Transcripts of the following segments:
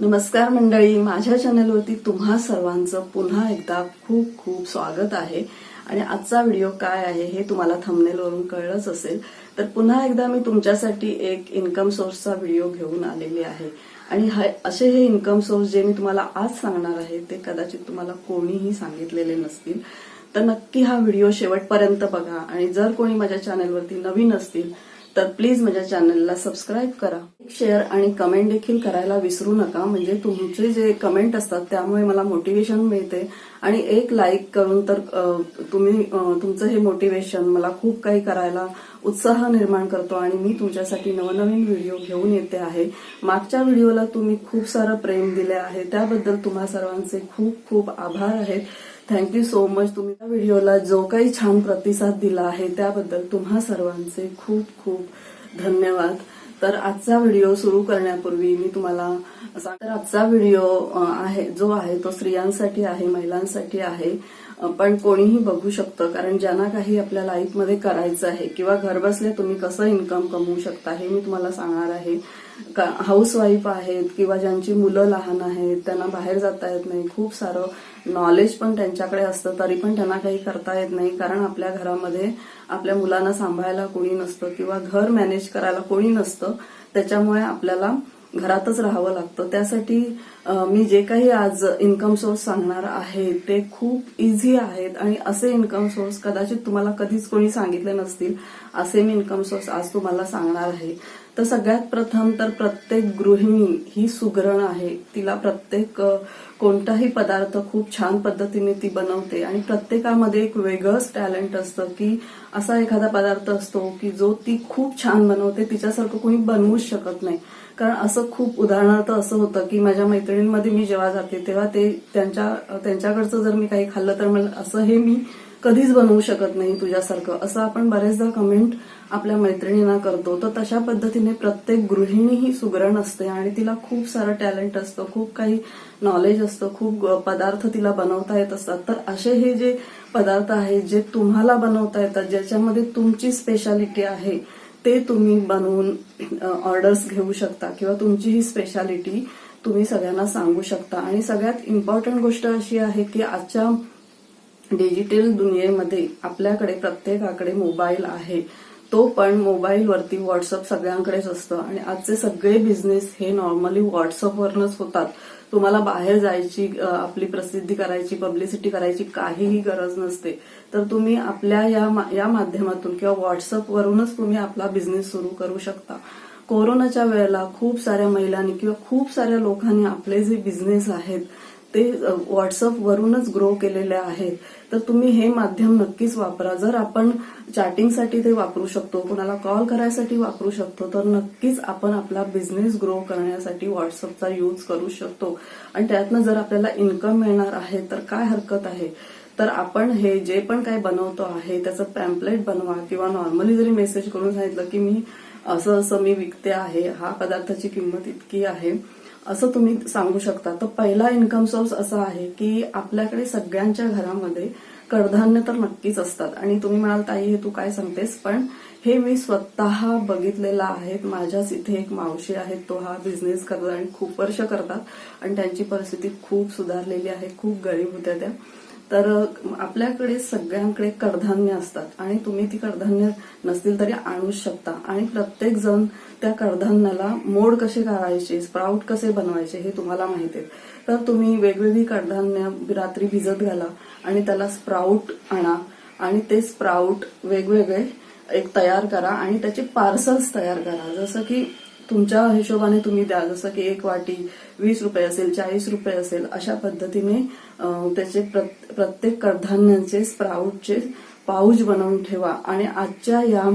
नमस्कार मंडळी माझ्या चॅनलवरती तुम्हा सर्वांचं पुन्हा एकदा खूप खूप स्वागत आहे. आणि आजचा व्हिडिओ काय आहे हे तुम्हाला थंबनेलवरून कळलंच असेल. तर पुन्हा एकदा मी तुमच्यासाठी एक इन्कम सोर्सचा व्हिडिओ घेऊन आलेली आहे. आणि असे हे इन्कम सोर्स जे मी तुम्हाला आज सांगणार आहे ते कदाचित तुम्हाला कोणीही सांगितलेले नसतील. तर नक्की हा व्हिडिओ शेवटपर्यंत बघा. आणि जर कोणी माझ्या चॅनलवरती नवीन असतील तर प्लीज माझ्या चॅनलला सबस्क्राईब करा. शेअर आणि कमेंट देखील करायला विसरू नका. म्हणजे तुमचे जे कमेंट असतात त्यामुळे मला मोटिवेशन मिळते. आणि एक लाईक करून तर तुम्ही तुमचं हे मोटिवेशन मला खूप काही करायला उत्साह निर्माण करतो आणि मी तुमच्यासाठी नवनवीन व्हिडिओ घेऊन येते आहे. मागच्या व्हिडिओला तुम्ही खूप सारं प्रेम दिले आहे. त्याबद्दल तुम्हा सर्वांचे खूप खूप आभार आहेत थँक्यू सो मच तुम्ही त्या व्हिडिओला जो काही छान प्रतिसाद दिला आहे त्याबद्दल तुम्हा सर्वांचे खूप खूप धन्यवाद. तर आजचा व्हिडिओ सुरू करण्यापूर्वी मी तुम्हाला तर आजचा व्हिडिओ आहे जो आहे तो स्त्रियांसाठी आहे महिलांसाठी आहे. पण कोणीही बघू शकतं कारण ज्यांना काही आपल्या लाईफमध्ये करायचं आहे किंवा घरबसल्या तुम्ही कसं इन्कम कमवू शकता हे मी तुम्हाला सांगणार आहे. का हाऊसवाईफ आहेत किंवा ज्यांची मुलं लहान आहेत त्यांना बाहेर जाता येत नाही. खूप सारं नॉलेज पण त्यांच्याकडे असतं तरी पण त्यांना काही करता येत नाही. कारण आपल्या घरामध्ये आपल्या मुलांना सांभाळायला कोणी नसतं किंवा घर मॅनेज करायला कोणी नसतं. त्याच्यामुळे आपल्याला घरातच राहावं लागतं. त्यासाठी मी जे काही आज इन्कम सोर्स सांगणार आहे ते खूप इझी आहेत. आणि असे इन्कम सोर्स कदाचित तुम्हाला कधीच कोणी सांगितले नसतील. असे मी इन्कम सोर्स आज तुम्हाला सांगणार आहे. तर सगळ्यात प्रथम तर प्रत्येक गृहिणी ही सुगरण आहे. तिला प्रत्येक कोणताही पदार्थ खूप छान पद्धतीने ती बनवते. आणि प्रत्येकामध्ये एक वेगळंच टॅलेंट असतं की असा एखादा पदार्थ असतो की जो ती खूप छान बनवते तिच्यासारखं कोणी बनवूच शकत नाही. कारण असं खूप उदाहरणार्थ असं होतं की माझ्या मैत्रिणींमध्ये मी जेव्हा जाते तेव्हा ते त्यांच्या त्यांच्याकडचं जर मी काही खाल्लं तर मला असं हे मी कधीच बनवू शकत नाही तुझ्यासारखं. असं आपण बरेचदा कमेंट आपल्या मैत्रिणींना करतो तर तशा पद्धतीने प्रत्येक गृहिणी ही सुगरण असते आणि तिला खूप सारं टॅलेंट असतं खूप काही नॉलेज असतं खूप पदार्थ तिला बनवता येत असतात. तर असे हे जे पदार्थ आहेत जे तुम्हाला बनवता येतात ज्याच्यामध्ये तुमची स्पेशालिटी आहे ते तुम्ही बनवून ऑर्डर्स घेऊ शकता किंवा तुमची ही स्पेशालिटी तुम्ही सगळ्यांना सांगू शकता. आणि सगळ्यात इम्पॉर्टंट गोष्ट अशी आहे की आजच्या डिजिटल दुनियेमध्ये आपल्याकडे प्रत्येकाकडे मोबाईल आहे. तो पण मोबाईलवरती व्हॉट्सअप सगळ्यांकडेच असतं. आणि आजचे सगळे बिझनेस हे नॉर्मली व्हॉट्सअपवरनच होतात. तुम्हाला बाहेर जायची आपली प्रसिद्धी करायची पब्लिसिटी करायची काहीही गरज नसते. तर तुम्ही आपल्या या मा- या माध्यमातून किंवा व्हॉट्सअपवरूनच तुम्ही आपला बिझनेस सुरू करू शकता. कोरोनाच्या वेळेला खूप साऱ्या महिलांनी किंवा खूप साऱ्या लोकांनी आपले जे बिझनेस आहेत ते व्हॉट्सअपवरूनच ग्रो केलेले आहेत. तर तुम्ही हे माध्यम नक्कीच वापरा. जर आपण चॅटिंगसाठी ते वापरू शकतो कुणाला कॉल करायसाठी वापरू शकतो तर नक्कीच आपण आपला बिझनेस ग्रो करण्यासाठी व्हॉट्सअपचा यूज करू शकतो. आणि त्यातनं जर आपल्याला इन्कम मिळणार आहे तर काय हरकत आहे? तर आपण हे जे पण काही बनवतो आहे त्याचं पॅम्पलेट बनवा किंवा नॉर्मली जरी मेसेज करून सांगितलं की मी असं असं मी विकते आहे हा पदार्थाची किंमत इतकी आहे असं तुम्ही सांगू शकता. तर पहिला इन्कम सोर्स असा आहे की आपल्याकडे सगळ्यांच्या घरामध्ये कडधान्य तर नक्कीच असतात. आणि तुम्ही म्हणाल ताई हे तू काय सांगतेस? पण हे मी स्वतः बघितलेलं आहे. माझ्याच इथे एक मावशी आहेत तो हा बिझनेस करतात आणि खूप वर्ष करतात. आणि त्यांची परिस्थिती खूप सुधारलेली आहे खूप गरीब होत्या त्या. तर आपल्याकडे सगळ्यांकडे कडधान्य असतात. आणि तुम्ही ती कडधान्य नसतील तरी आणूच शकता. आणि प्रत्येक जण त्या कडधान्याला मोड कसे करायचे स्प्राऊट कसे बनवायचे हे तुम्हाला माहीत आहे. तर तुम्ही वेगवेगळी कडधान्य रात्री भिजत घाला आणि त्याला स्प्राऊट आणा. आणि ते स्प्राऊट वेगवेगळे एक तयार करा आणि त्याचे पार्सल्स तयार करा. जसं की तुमच्या हिशोबाने तुम्ही द्या. जसं की एक वाटी वीस रुपये असेल चाळीस रुपये असेल अशा पद्धतीने त्याचे प्रत्येक कडधान्यांचे स्प्राऊटचे पाऊच बनवून ठेवा. आणि आजच्या या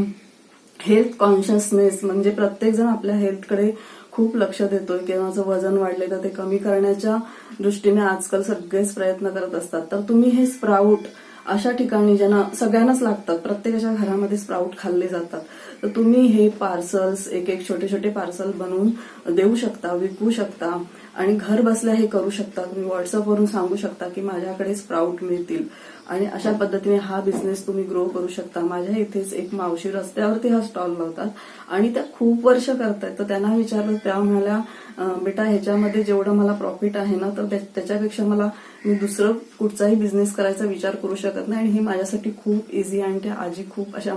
हेल्थ कॉन्शियसनेस म्हणजे प्रत्येक जण आपल्या हेल्थकडे खूप लक्ष देतोय. किंवा माझं वजन वाढले तर ते कमी करण्याच्या दृष्टीने आजकाल सगळेच प्रयत्न करत असतात. तर तुम्ही हे स्प्राऊट अशा ठिकाणी ज्यांना सगळ्यांनाच लागतात प्रत्येकाच्या घरामध्ये स्प्राऊट खाल्ले जातात. तर तुम्ही हे पार्सल्स एक एक छोटे छोटे पार्सल बनवून देऊ शकता विकू शकता. आणि घर बसल्या हे करू शकता. तुम्ही व्हॉट्सअपवरून सांगू शकता की माझ्याकडे स्प्राऊट मिळतील. आणि अशा पद्धतीने हा बिझनेस तुम्ही ग्रो करू शकता. माझ्या इथेच एक मावशी रस्त्यावरती हा स्टॉल लावतात. आणि त्या खूप वर्ष करतायत. तर त्यांना विचारलं त्या म्हणाल्या बेटा ह्याच्यामध्ये जेवढं मला प्रॉफिट आहे ना तर त्या- त्याच्यापेक्षा मला मी दुसरं कुठचाही बिझनेस करायचा विचार करू शकत नाही. आणि ही माझ्यासाठी खूप इझी आणि त्या आजी खूप अशा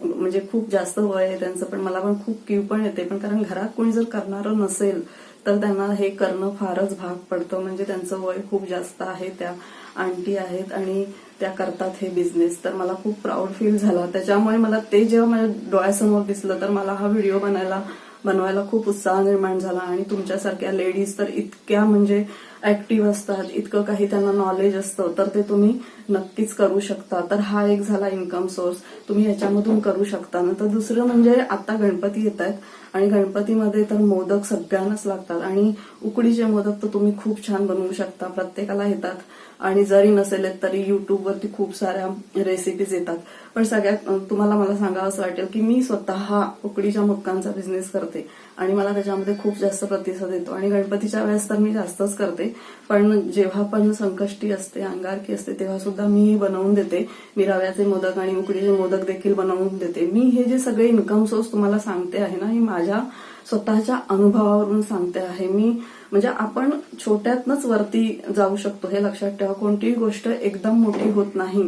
म्हणजे खूप जास्त वय आहे त्यांचं. पण मला पण खूप क्यू पण येते. पण कारण घरात कोणी जर करणारं नसेल तर त्यांना हे करणं फारच भाग पडतं. म्हणजे त्यांचं वय खूप जास्त आहे त्या आंटी आहेत आणि त्या करतात हे बिझनेस तर मला खूप प्राऊड फील झाला. त्याच्यामुळे मला ते जेव्हा माझ्या डोळ्यासमोर दिसलं तर मला हा व्हिडिओ बनायला बनवायला खूप उत्साह निर्माण झाला. आणि तुमच्यासारख्या लेडीज तर इतक्या म्हणजे ऍक्टिव्ह असतात इतकं काही त्यांना नॉलेज असतं तर ते तुम्ही नक्कीच करू शकता. तर हा एक झाला इन्कम सोर्स तुम्ही याच्यामधून करू शकता. नंतर दुसरं म्हणजे आता गणपती येत आहेत आणि गणपतीमध्ये तर मोदक सगळ्यांनाच लागतात. आणि उकडीचे मोदक तर तुम्ही खूप छान बनवू शकता. प्रत्येकाला येतात. आणि जरी नसेल तरी युट्यूबवरती खूप साऱ्या रेसिपीज येतात. पण सगळ्यात तुम्हाला मला सांगावं असं वाटेल की मी स्वतः उकडीच्या मक्कांचा बिझनेस करते आणि मला त्याच्यामध्ये खूप जास्त प्रतिसाद येतो. आणि गणपतीच्या वेळेस तर मी जास्तच करते पण जेव्हा पण संकष्टी असते अंगारकी असते तेव्हा सुद्धा मी बनवून देते. मी रव्याचे मोदक आणि उकडीचे मोदक देखील बनवून देते. मी हे जे सगळे इन्कम सोर्स तुम्हाला सांगते आहे ना हे माझ्या स्वतःच्या अनुभवावरून सांगते आहे. मी म्हणजे आपण छोट्यातनच वरती जाऊ शकतो हे लक्षात ठेवा. कोणतीही गोष्ट एकदम मोठी होत नाही.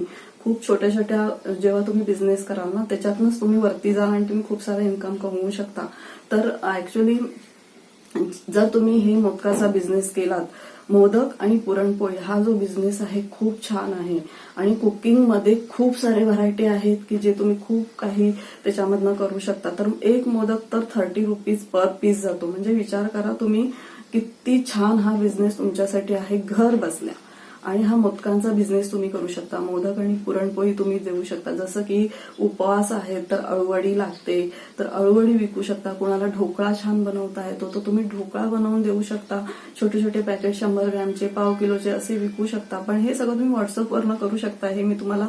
खूप छोट्या छोट्या जेव्हा तुम्ही बिझनेस कराल ना त्याच्यातनच तुम्ही वरती जाल आणि तुम्ही खूप सारा इन्कम कमवू शकता. तर ऍक्च्युली जर तुम्ही हे मोदकाचा बिझनेस केलात मोदक आणि पुरणपोळी हा जो बिझनेस आहे खूप छान आहे. आणि कुकिंगमध्ये खूप सारे व्हरायटी आहेत की जे तुम्ही खूप काही त्याच्यामधनं करू शकता. तर एक मोदक तर थर्टी रुपीज पर पीस जातो. म्हणजे विचार करा तुम्ही किती छान हा बिझनेस तुमच्यासाठी आहे घर बसल्या. आणि हा मोदकांचा बिझनेस तुम्ही करू शकता. मोदक आणि पुरणपोळी तुम्ही देऊ शकता. जसं की उपवास आहेत तर अळवडी लागते. तर अळवडी विकू शकता. कोणाला ढोकळा छान बनवता येतो तर तुम्ही ढोकळा बनवून देऊ शकता. छोटे छोटे पॅकेट शंभर ग्रॅमचे पाव किलोचे असे विकू शकता. पण हे सगळं तुम्ही व्हॉट्सअपवरनं करू शकता. हे मी तुम्हाला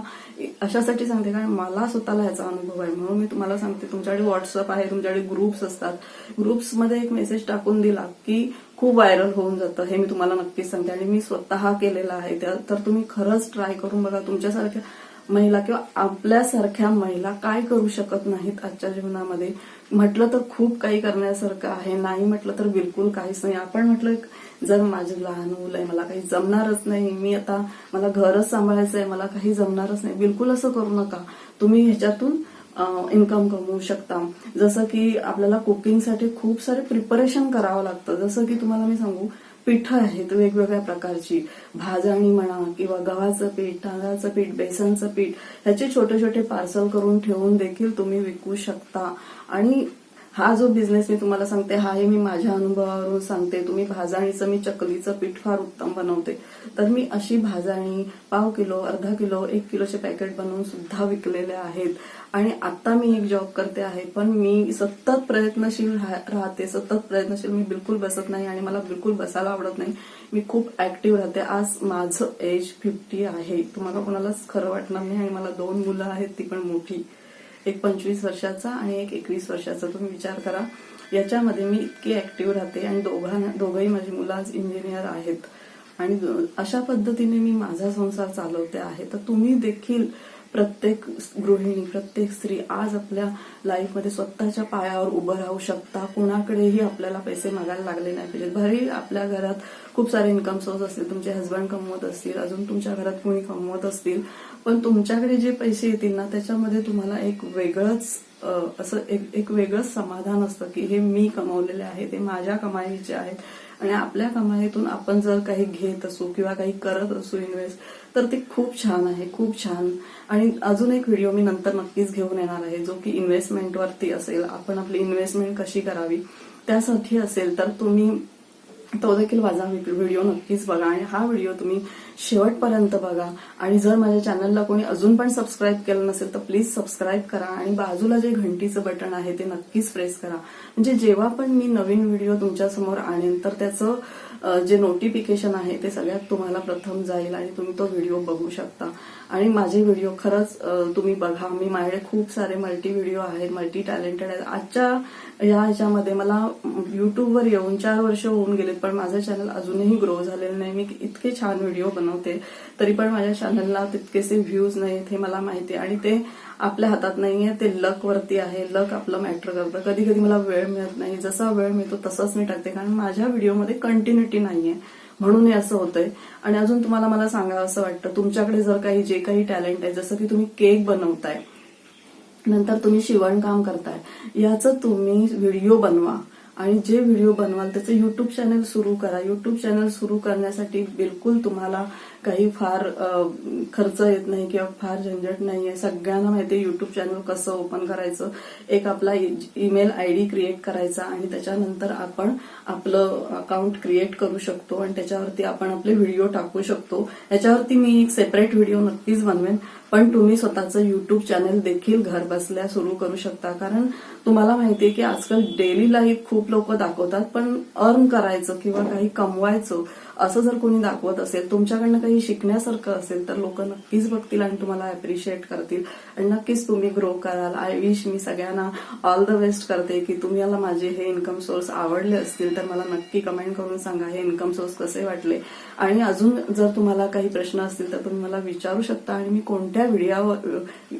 अशासाठी सांगते कारण मला स्वतःला याचा अनुभव आहे. म्हणून मी तुम्हाला सांगते तुमच्याकडे व्हॉट्सअप आहे तुमच्याकडे ग्रुप्स असतात. ग्रुप्समध्ये एक मेसेज टाकून दिला की खूप व्हायरल होऊन जातं. हे मी तुम्हाला नक्कीच सांगते. आणि मी स्वतः केलेलं आहे. त्या- तर तुम्ही खरंच ट्राय करून बघा. तुमच्यासारख्या महिला किंवा आपल्यासारख्या महिला काय करू शकत नाहीत आजच्या जीवनामध्ये? म्हटलं तर खूप काही करण्यासारखं आहे. नाही म्हटलं तर बिलकुल काहीच नाही. आपण म्हटलं जर माझे लहान मुलं आहे मला काही जमणारच नाही. मी आता मला घरच सांभाळायचं आहे मला काही जमणारच नाही. बिलकुल असं करू नका. तुम्ही ह्याच्यातून इन्कम कमवू शकता. जसं की आपल्याला कुकिंगसाठी खूप सारे प्रिपरेशन करावं लागतं. जसं की तुम्हाला मी सांगू पिठं आहेत वेगवेगळ्या प्रकारची. भाजणी म्हणा किंवा गव्हाचं पीठ तांदळाचं पीठ बेसनचं पीठ ह्याचे छोटे छोटे पार्सल करून ठेवून देखील तुम्ही विकू शकता. आणि हा जो बिझनेस मी तुम्हाला सांगते हा हे मी माझ्या अनुभवावरून सांगते. तुम्ही भाजणीचं मी चकलीचं पीठ फार उत्तम बनवते. तर मी अशी भाजणी पाव किलो अर्धा किलो एक किलोचे पॅकेट बनवून सुद्धा विकलेले आहेत. आणि आता मी एक जॉब करते आहे पण मी सतत प्रयत्नशील राह- राहते. सतत प्रयत्नशील मी बिलकुल बसत नाही आणि मला बिलकुल बसायला आवडत नाही. मी खूप ऍक्टिव्ह राहते. आज माझं एज फिफ्टी आहे. तुम्हाला कोणालाच खरं वाटणार नाही आणि मला दोन मुलं आहेत ती पण मोठी. एक पंचवीस वर्षाचा आणि एक एकवीस वर्षाचा. तुम्ही विचार करा. याच्यामध्ये मी इतकी ऍक्टिव्ह राहते आणि दोघांना दोघंही माझी मुलं आज इंजिनियर आहेत. आणि अशा पद्धतीने मी माझा संसार चालवते आहे. तर तुम्ही देखील प्रत्येक गृहिणी प्रत्येक स्त्री आज आपल्या लाईफमध्ये स्वतःच्या पायावर उभं राहू शकता. कुणाकडेही आपल्याला पैसे मागायला लागले नाही पाहिजेत. भरी आपल्या घरात खूप सारे इन्कम सोर्स असतील तुमचे हस्बंड कमवत असतील अजून तुमच्या घरात कोणी कमवत असतील पण तुमच्याकडे जे पैसे येतील ना त्याच्यामध्ये तुम्हाला एक वेगळंच असं एक एक वेगळंच समाधान असतं की हे मी कमवलेले आहे ते माझ्या कमाईचे आहेत. आणि आपल्या कमाईतून आपण जर काही घेत असू किंवा काही करत असू इन्व्हेस्ट तर ते खूप छान आहे खूप छान. आणि अजून एक व्हिडिओ मी नंतर नक्कीच घेऊन येणार आहे जो की इन्व्हेस्टमेंटवरती असेल. आपण आपली इन्व्हेस्टमेंट कशी करावी त्यासाठी असेल तर तुम्ही तो देखील माझा व्हिडिओ नक्कीच बघा आणि हा व्हिडिओ तुम्ही शेवटपर्यंत बघा. आणि जर माझ्या चॅनलला कोणी अजून पण सबस्क्राईब केलं नसेल तर प्लीज सबस्क्राईब करा आणि बाजूला जे घंटीचं बटन आहे ते नक्कीच प्रेस करा. म्हणजे जेव्हा पण मी नवीन व्हिडिओ तुमच्यासमोर आणेन तर त्याचं जे नोटिफिकेशन आहे ते सगळ्यात तुम्हाला प्रथम जाईल आणि तुम्ही तो व्हिडिओ बघू शकता. आणि माझे व्हिडिओ खरंच तुम्ही बघा. मी माझ्याकडे खूप सारे मल्टी व्हिडिओ आहेत मल्टी टॅलेंटेड आहेत. आजच्या या ह्याच्यामध्ये मला युट्यूबवर येऊन चार वर्ष होऊन गेलेत पण माझं चॅनल अजूनही ग्रो झालेलं नाही. मी इतके छान व्हिडिओ बनवते तरी पण माझ्या चॅनलला तितकेसे व्ह्यूज नाहीत हे मला माहिती आहे. आणि ते आपल्या हातात नाहीये ते लक वरती आहे. लक आपलं मॅटर करतं. कधी कधी मला वेळ मिळत नाही. जसा वेळ मिळतो तसंच मी टाकते कारण माझ्या व्हिडिओमध्ये कंटिन्युटी नाहीये. म्हणून हे असं होतंय. आणि अजून तुम्हाला मला सांगावं असं वाटतं तुमच्याकडे जर काही जे काही टॅलेंट आहे जसं की तुम्ही केक बनवताय नंतर तुम्ही शिवणकाम करताय. याचं तुम्ही व्हिडिओ बनवा. आणि जे व्हिडिओ बनवाल त्याचं युट्यूब चॅनल सुरू करा. युट्यूब चॅनल सुरू करण्यासाठी बिलकुल तुम्हाला काही फार खर्च येत नाही किंवा फार झंझट नाही आहे सगळ्यांना माहिती आहे युट्यूब चॅनल कसं ओपन करायचं. एक आपला ईमेल आय डी क्रिएट करायचा आणि त्याच्यानंतर आपण आपलं अकाउंट क्रिएट करू शकतो आणि त्याच्यावरती आपण आपले व्हिडिओ टाकू शकतो. याच्यावरती मी एक सेपरेट व्हिडिओ नक्कीच बनवेन. पण तुम्ही स्वतःचं युट्यूब चॅनल देखील घर बसल्या सुरू करू शकता. कारण तुम्हाला माहितीये की आजकाल डेली लाईफ खूप लोक दाखवतात पण अर्न करायचं किंवा काही कमवायचं असं जर कोणी दाखवत असेल तुमच्याकडनं काही शिकण्यासारखं असेल तर लोक नक्कीच बघतील आणि तुम्हाला अप्रिशिएट करतील. आणि नक्कीच तुम्ही ग्रो कराल. आय विश मी सगळ्यांना ऑल द बेस्ट करते की तुम्हाला माझे हे इन्कम सोर्स आवडले असतील तर मला नक्की कमेंट करून सांगा हे इन्कम सोर्स कसे वाटले. आणि अजून जर तुम्हाला काही प्रश्न असतील तर तुम्ही मला विचारू शकता आणि मी कोणत्या व्हिडिओवर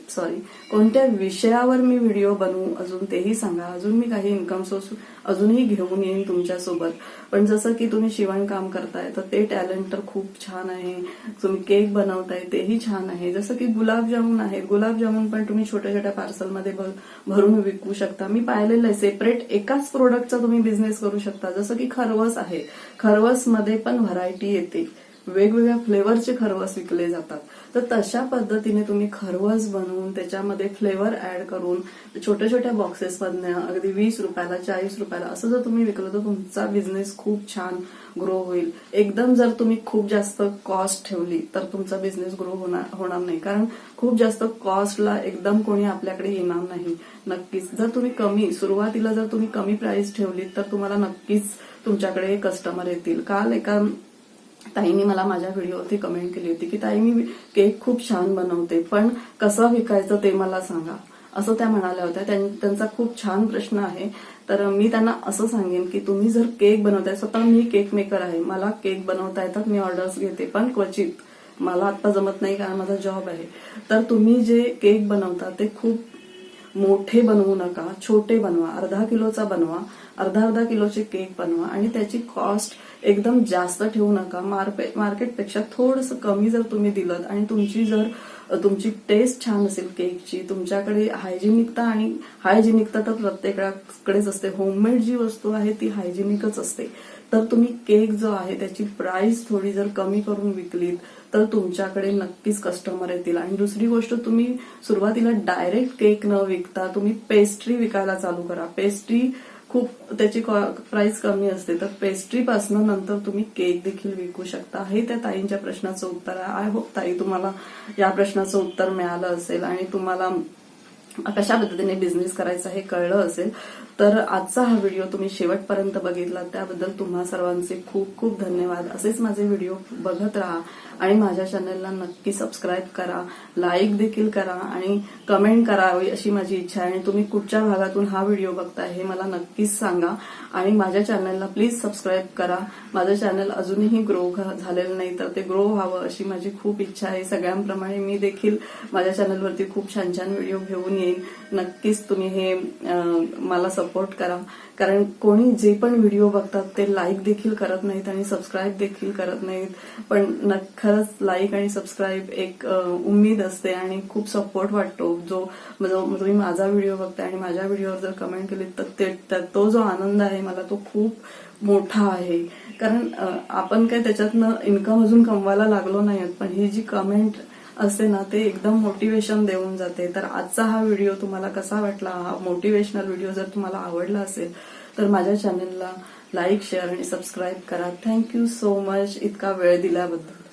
सॉरी कोणत्या विषयावर मी व्हिडिओ बनवू अजून तेही सांगा. अजून मी काही इन्कम सोर्स अजूनही घेऊन येईन तुमच्यासोबत. पण जसं की तुम्ही शिवणकाम करताय तर ते टॅलेंट तर खूप छान आहे. तुम्ही केक बनवताय तेही छान आहे. जसं की गुलाबजामुन आहे. गुलाबजामुन पण तुम्ही छोट्या छोट्या पार्सलमध्ये भर- भरून विकू शकता. मी पाहिलेलं आहे सेपरेट एकाच प्रोडक्टचा तुम्ही बिझनेस करू शकता. जसं की खरवस आहे. खरवसमध्ये पण व्हरायटी येते. वेगवेगळ्या फ्लेवरचे खरवस विकले जातात. तर तशा पद्धतीने तुम्ही खरवस बनवून त्याच्यामध्ये फ्लेवर ऍड करून छोट्या छोट्या बॉक्सेसमधनं अगदी वीस रुपयाला चाळीस रुपयाला असं जर तुम्ही विकलं तर तुमचा बिझनेस खूप छान ग्रो होईल. एकदम जर तुम्ही खूप जास्त कॉस्ट ठेवली तर तुमचा बिझनेस ग्रो होणार होणार नाही. कारण खूप जास्त कॉस्टला एकदम कोणी आपल्याकडे येणार नाही. नक्कीच. जर तुम्ही कमी सुरुवातीला जर तुम्ही कमी प्राइस ठेवली तर तुम्हाला नक्कीच तुमच्याकडे कस्टमर येतील. काल एका ताईंनी मला माझ्या व्हिडिओवरती कमेंट केली होती की ताई मी केक खूप छान बनवते पण कसं विकायचं ते मला सांगा. असं त्या म्हणाल्या होत्या. त्यां- त्यांचा खूप छान प्रश्न आहे. तर मी त्यांना असं सांगेन की तुम्ही जर केक बनवताय स्वतः मी केक मेकर आहे. मला केक बनवता येतात मी ऑर्डर्स घेते पण क्वचित. मला आता जमत नाही कारण माझा जॉब आहे. तर तुम्ही जे केक बनवता ते खूप मोठे बनवू नका छोटे बनवा अर्धा किलोचा बनवा अर्धा अर्धा किलोचे केक बनवा आणि त्याची कॉस्ट एकदम जास्त ठेवू नका. मार्के मार्केटपेक्षा थोडंसं कमी जर तुम्ही दिलं आणि तुमची जर तुमची टेस्ट छान असेल केकची तुमच्याकडे हायजिनिकता आणि हायजिनिकता तर प्रत्येकाकडेच असते. होममेड जी वस्तू आहे ती हायजिनिकच असते. तर तुम्ही केक जो आहे त्याची प्राइस थोडी जर कमी करून विकलीत तर तुमच्याकडे नक्कीच कस्टमर येतील. आणि दुसरी गोष्ट तुम्ही सुरुवातीला डायरेक्ट केक न विकता तुम्ही पेस्ट्री विकायला चालू करा. पेस्ट्री खूप त्याची प्राइस कमी असते. तर पेस्ट्रीपासून नंतर तुम्ही केक देखील विकू शकता. हे त्या ताईंच्या प्रश्नाचं उत्तर आहे. आय होप ताई तुम्हाला या प्रश्नाचं उत्तर मिळालं असेल. आणि तुम्हाला कशा पद्धतीने बिझनेस करायचा हे कळलं असेल. तर आजचा हा व्हिडिओ तुम्ही शेवटपर्यंत बघितला त्याबद्दल तुम्हा सर्वांचे खूप खूप धन्यवाद. असेच माझे व्हिडिओ बघत राहा आणि माझ्या चॅनलला नक्की सबस्क्राईब करा लाईक देखील करा आणि कमेंट करावी अशी माझी इच्छा आहे. आणि तुम्ही कुठच्या भागातून हा व्हिडिओ बघताय हे मला नक्कीच सांगा. आणि माझ्या चॅनलला प्लीज सबस्क्राईब करा. माझं चॅनल अजूनही ग्रो झालेलं नाही तर ते ग्रो व्हावं अशी माझी खूप इच्छा आहे. सगळ्यांप्रमाणे मी देखील माझ्या चॅनलवरती खूप छान छान व्हिडिओ घेऊन येईन. नक्कीच तुम्ही हे मला सपोर्ट करा. कारण कोणी जे पण व्हिडिओ बघतात ते लाईक देखील करत नाहीत आणि सबस्क्राईब देखील करत नाहीत. पण न- खरंच लाईक आणि सबस्क्राईब एक उम्मीद असते आणि खूप सपोर्ट वाटतो. जो तुम्ही माझा व्हिडिओ बघताय आणि माझ्या व्हिडिओवर जर कमेंट केली तर ते तो जो आनंद आहे मला तो खूप मोठा आहे. कारण आपण काय त्याच्यातनं इन्कम अजून कमवायला लागलो नाही पण ही जी कमेंट असते ना ते एकदम मोटिवेशन देऊन जाते. तर आजचा हा व्हिडिओ तुम्हाला कसा वाटला? हा मोटिवेशनल व्हिडिओ जर तुम्हाला आवडला असेल तर माझ्या चॅनलला लाईक शेअर आणि सबस्क्राईब करा. थँक्यू सो मच इतका वेळ दिल्याबद्दल.